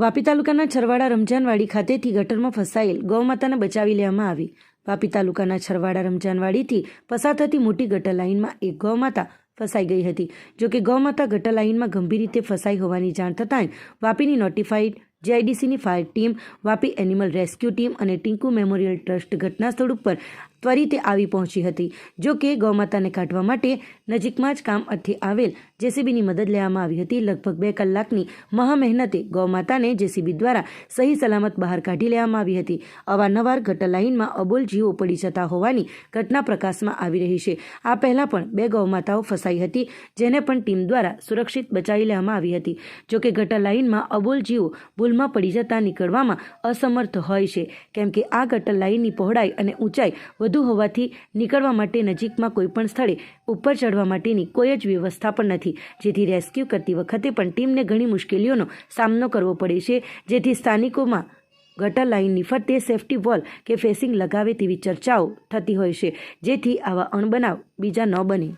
વાપી તાલુકાના છરવાડા રમજાનવાડી ખાતેથી ગટરમાં ફસાયેલ ગૌમાતાને બચાવી લેવામાં આવી. વાપી તાલુકાના છરવાડા રમજાનવાડીથી પસાર થતી મોટી ગટર લાઇનમાં એક ગૌમાતા ફસાઈ ગઈ હતી. જોકે ગૌમાતા ગટર લાઇનમાં ગંભીર રીતે ફસાઈ હોવાની જાણ થતાં વાપીની notified જીઆઈડીસીની fire team, Vapi animal rescue team અને ટીંકુ મેમોરિયલ ટ્રસ્ટ ઘટના સ્થળ ઉપર ત્વરિતે આવી પહોંચી હતી. જો કે, ગૌમાતાને કાઢવા માટે નજીકમાં જ કામ અર્થે આવેલ જેસીબીની મદદ લેવામાં આવી હતી. લગભગ બે કલાકની મહા મહેનતે ગૌમાતાને જેસીબી દ્વારા સહી સલામત બહાર કાઢી લેવામાં આવી હતી. અવારનવાર ગટર લાઇનમાં અબોલ જીવો પડી જતા હોવાની ઘટના પ્રકાશમાં આવી રહી છે. આ પહેલાં પણ બે ગૌમાતાઓ ફસાઈ હતી, જેને પણ ટીમ દ્વારા સુરક્ષિત બચાવી લેવામાં આવી હતી. જો કે, ગટર લાઇનમાં અબોલ જીવો ભૂલમાં પડી જતા નીકળવામાં અસમર્થ હોય છે. કેમ કે, આ ગટર લાઇનની પહોળાઈ અને ઊંચાઈ વધુ હોવાથી નીકળવા માટે નજીકમાં કોઈપણ સ્થળે ઉપર ચડવા માટેની કોઈ જ વ્યવસ્થા પણ નથી. જેથી રેસ્ક્યુ કરતી વખતે પણ ટીમને ઘણી મુશ્કેલીઓનો સામનો કરવો પડે છે. જેથી સ્થાનિકોમાં ગટર લાઇનની ફરતે સેફટી વોલ કે ફેસિંગ લગાવે તેવી ચર્ચાઓ થતી હોય છે. જેથી આવા અણબનાવ બીજા ન બને.